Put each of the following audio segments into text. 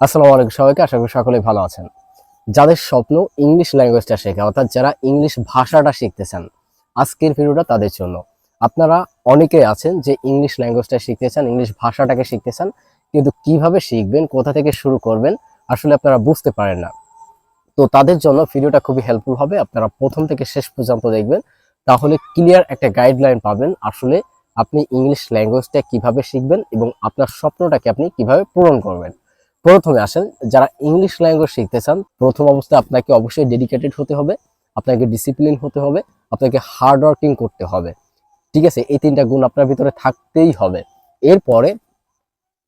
আসসালামু আলাইকুম সবাইকে, আশা করি সকলেই ভালো আছেন। যাদের স্বপ্ন ইংলিশ ল্যাঙ্গুয়েজটা শেখা, অর্থাৎ যারা ইংলিশ ভাষাটা শিখতে চান আজকের ভিডিওটা তাদের জন্য। আপনারা অনেকেই আছেন যে ইংলিশ ল্যাঙ্গুয়েজটা শিখতে চান ইংলিশ ভাষাটাকে শিখতে চান, কিন্তু কীভাবে শিখবেন, কোথা থেকে শুরু করবেন, আসলে আপনারা বুঝতে পারেন না। তো তাদের জন্য ভিডিওটা খুবই হেল্পফুল হবে, আপনারা প্রথম থেকে শেষ পর্যন্ত দেখবেন, তাহলে ক্লিয়ার একটা গাইডলাইন পাবেন, আসলে আপনি ইংলিশ ল্যাঙ্গুয়েজটা কীভাবে শিখবেন এবং আপনার স্বপ্নটাকে আপনি কীভাবে পূরণ করবেন। প্রথমে আসেন, যারা ইংলিশ ল্যাঙ্গুয়েজ শিখতে চান, প্রথম অবস্থায় আপনাকে অবশ্যই ডেডিকেটেড হতে হবে, আপনাকে ডিসিপ্লিন হতে হবে, আপনাকে হার্ড ওয়ার্কিং করতে হবে। ঠিক আছে, এই তিনটা গুণ আপনার ভিতরে থাকতেই হবে। এরপরে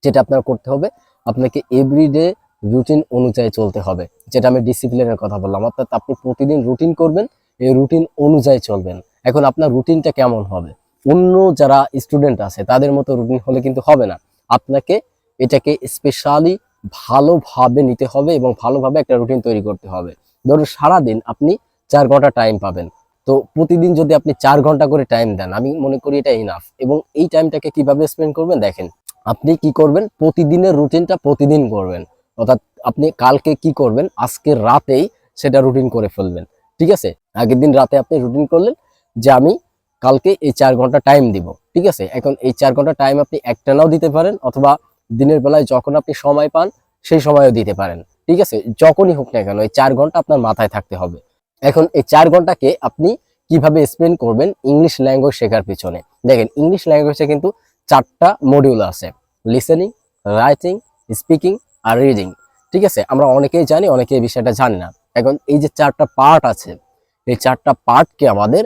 যেটা আপনার করতে হবে, আপনাকে এভরিডে রুটিন অনুযায়ী চলতে হবে। যেটা আমি ডিসিপ্লিনের কথা বললাম, অর্থাৎ আপনি প্রতিদিন রুটিন করবেন, এই রুটিন অনুযায়ী চলবেন। এখন আপনার রুটিনটা কেমন হবে? অন্য যারা স্টুডেন্ট আছে, তাদের মতো রুটিন হলে কিন্তু হবে না। আপনাকে এটাকে স্পেশালি ভালোভাবে নিতে হবে এবং ভালোভাবে একটা রুটিন তৈরি করতে হবে। ধরুন সারাদিন আপনি চার ঘণ্টা টাইম পাবেন। তো প্রতিদিন যদি আপনি চার ঘণ্টা করে টাইম দেন, আমি মনে করি এটা ইনাফ এবং এই টাইমটাকে কীভাবে স্পেন্ড করবেন? দেখেন, আপনি কি করবেন? প্রতিদিনের রুটিনটা প্রতিদিন করবেন। অর্থাৎ আপনি কালকে কি করবেন? আজকের রাতেই সেটা রুটিন করে ফেলবেন। ঠিক আছে? আগের দিন রাতে আপনি রুটিন করলেন যে আমি কালকে এই চার ঘণ্টা টাইম দিব। ঠিক আছে? এখন এই চার ঘণ্টা টাইম আপনি একটানাও দিতে পারেন অথবা দিনের বেলায় যখন আপনি সময় পান, সেই সময়ও দিতে পারেন। ঠিক আছে? যখনই হোক না কেন, এই চার ঘণ্টা আপনার মাথায় থাকতে হবে। এখন এই চার ঘন্টাকে আপনি কীভাবে স্পেন্ড করবেন ইংলিশ ল্যাঙ্গুয়েজ শেখার পিছনে? দেখেন ইংলিশ ল্যাঙ্গুয়েজে কিন্তু চারটা মডিউল আছে। লিসেনিং রাইটিং স্পিকিং আর রিডিং ঠিক আছে? আমরা অনেকেই জানি অনেকে এই বিষয়টা জানি না। এখন এই যে চারটা পার্ট আছে, এই চারটা পার্টকে আমাদের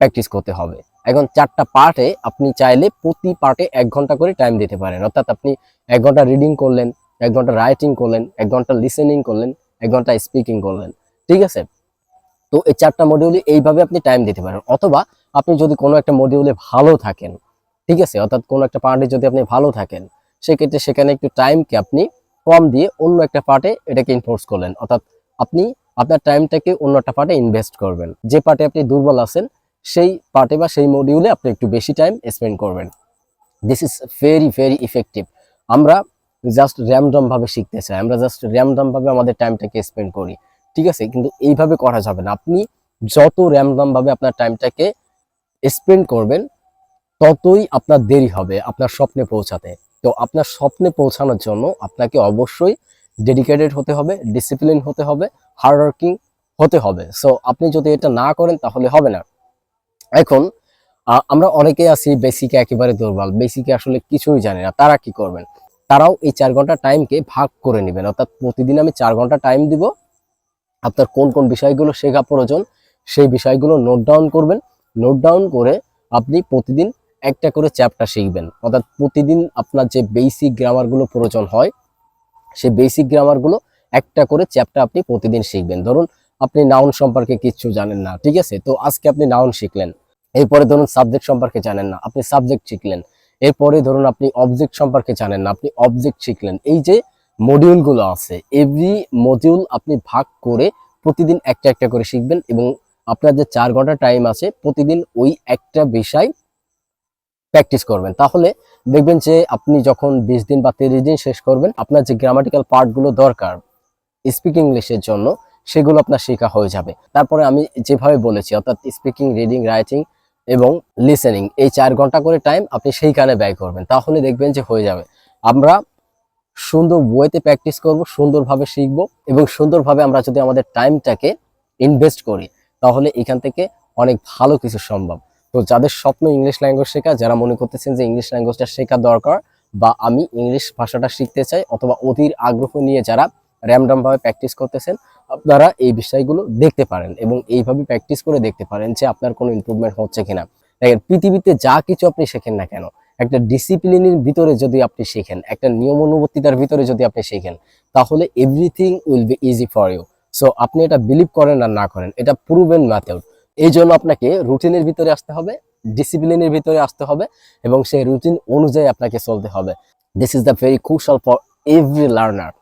প্র্যাকটিস করতে হবে। এখন চারটা পার্টে আপনি চাইলে প্রতি পার্টে এক ঘণ্টা করে টাইম দিতে পারেন। অর্থাৎ আপনি এক ঘণ্টা রিডিং করলেন, এক ঘণ্টা রাইটিং করলেন, এক ঘণ্টা লিসেনিং করলেন, এক ঘণ্টা স্পিকিং করলেন। ঠিক আছে? তো এই চারটা মডিউলে এইভাবে আপনি টাইম দিতে পারেন। অথবা আপনি যদি কোনো একটা মডিউলে ভালো থাকেন, ঠিক আছে? অর্থাৎ কোনো একটা পার্টে যদি আপনি ভালো থাকেন, সেক্ষেত্রে সেখানে একটু টাইমকে আপনি কম দিয়ে অন্য একটা পার্টে এটাকে ইনফোর্স করলেন। অর্থাৎ আপনি আপনার টাইমটাকে অন্য একটা পার্টে ইনভেস্ট করবেন। যে পার্টে আপনি দুর্বল আছেন সেই পার্টে বা সেই মডিউলে আপনি একটু বেশি টাইম স্পেন্ড করবেন। This is very very effective আমরা জাস্ট র্যামডম ভাবে শিখতে চাই। আমরা জাস্ট র্যামডম ভাবে আমাদের টাইমটাকে স্পেন্ড করি। ঠিক আছে? কিন্তু এইভাবে করা যাবে না। আপনি যত র্যামডম ভাবে আপনার টাইমটাকে স্পেন্ড করবেন, ততই আপনার দেরি হবে, আপনার স্বপ্নে পৌঁছাতে। তো আপনার স্বপ্নে পৌঁছানোর জন্য আপনাকে অবশ্যই ডেডিকেটেড হতে হবে ডিসিপ্লিন হতে হবে হার্ড ওয়ার্কিং হতে হবে। সো আপনি যদি এটা না করেন তাহলে হবে না। এখন আমরা অনেকেই আছি বেসিকে একেবারে দুর্বল। বেসিকে আসলে কিছুই জানে না। তারা কি করবেন? তারাও এই চার ঘণ্টা টাইমকে ভাগ করে নেবেন। অর্থাৎ প্রতিদিন আমি চার ঘণ্টা টাইম দিব। আপনার কোন কোন বিষয়গুলো শেখা প্রয়োজন, সেই বিষয়গুলো নোট ডাউন করবেন। নোট ডাউন করে আপনি প্রতিদিন একটা করে চ্যাপ্টার শিখবেন। অর্থাৎ প্রতিদিন আপনার যে বেসিক গ্রামারগুলো প্রয়োজন হয়, সেই বেসিক গ্রামারগুলো একটা করে চ্যাপ্টার আপনি প্রতিদিন শিখবেন। ধরুন, আপনি নাউন সম্পর্কে কিচ্ছু জানেন না, ঠিক আছে? তো আজকে আপনি নাউন শিখলেন। এরপরে ধরুন সাবজেক্ট সম্পর্কে জানেন না, আপনি সাবজেক্ট শিখলেন। এরপরে ধরুন আপনি অবজেক্ট সম্পর্কে জানেন না, আপনি অবজেক্ট শিখলেন। এই যে মডিউলগুলো আছে এভরি মডিউল আপনি ভাগ করে প্রতিদিন একটা একটা করে শিখবেন এবং আপনার যে চার ঘণ্টা টাইম আছে, প্রতিদিন ওই একটা বিষয় প্র্যাকটিস করবেন। তাহলে দেখবেন যে আপনি যখন বিশ দিন বা তিরিশ দিন শেষ করবেন, আপনার যে গ্রামাটিক্যাল পার্টগুলো দরকার স্পিকিং ইংলিশের জন্য, সেগুলো আপনার শেখা হয়ে যাবে। তারপরে আমি যেভাবে বলেছি, অর্থাৎ স্পিকিং রিডিং রাইটিং এবং লিসেনিং এই চার ঘণ্টা করে টাইম আপনি সেইখানে ব্যয় করবেন। তাহলে দেখবেন যে হয়ে যাবে। আমরা সুন্দর ওয়েতে প্র্যাকটিস করব, সুন্দরভাবে শিখব এবং সুন্দরভাবে আমরা যদি আমাদের টাইমটাকে ইনভেস্ট করি, তাহলে এখান থেকে অনেক ভালো কিছু সম্ভব। তো যাদের স্বপ্ন ইংলিশ ল্যাঙ্গুয়েজ শেখা, যারা মনে করতেছেন যে ইংলিশ ল্যাঙ্গুয়েজটা শেখা দরকার বা আমি ইংলিশ ভাষাটা শিখতে চাই অথবা অধীর আগ্রহ নিয়ে যারা র্যামডাম ভাবে প্র্যাকটিস করতেছেন, আপনারা এই বিষয়গুলো দেখতে পারেন এবং এইভাবে প্র্যাকটিস করে দেখতে পারেন যে আপনার কোনো ইমপ্রুভমেন্ট হচ্ছে কিনা। দেখেন, পৃথিবীতে যা কিছু আপনি শেখেন না কেন, একটা ডিসিপ্লিনের ভিতরে যদি আপনি শেখেন, একটা নিয়ম অনুবর্তিতার ভিতরে যদি আপনি শেখেন, তাহলে everything will be easy for you so আপনি এটা বিলিভ করেন আর না করেন, এটা প্রুভেন মেথড এই জন্য আপনাকে রুটিনের ভিতরে আসতে হবে ডিসিপ্লিনের ভিতরে আসতে হবে এবং সেই রুটিন অনুযায়ী আপনাকে চলতে হবে। This is the very crucial for every learner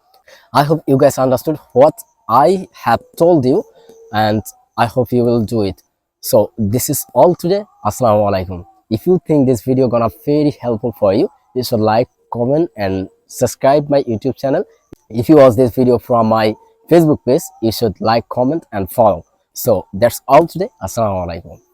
I hope you guys understood what I have told you and I hope you will do it. So this is all today. Assalamu alaikum. If you think this video gonna very helpful for you, you should like, comment and subscribe my YouTube channel. If you watch this video from my Facebook page, you should like, comment, and follow. So that's all today. Assalamu alaikum.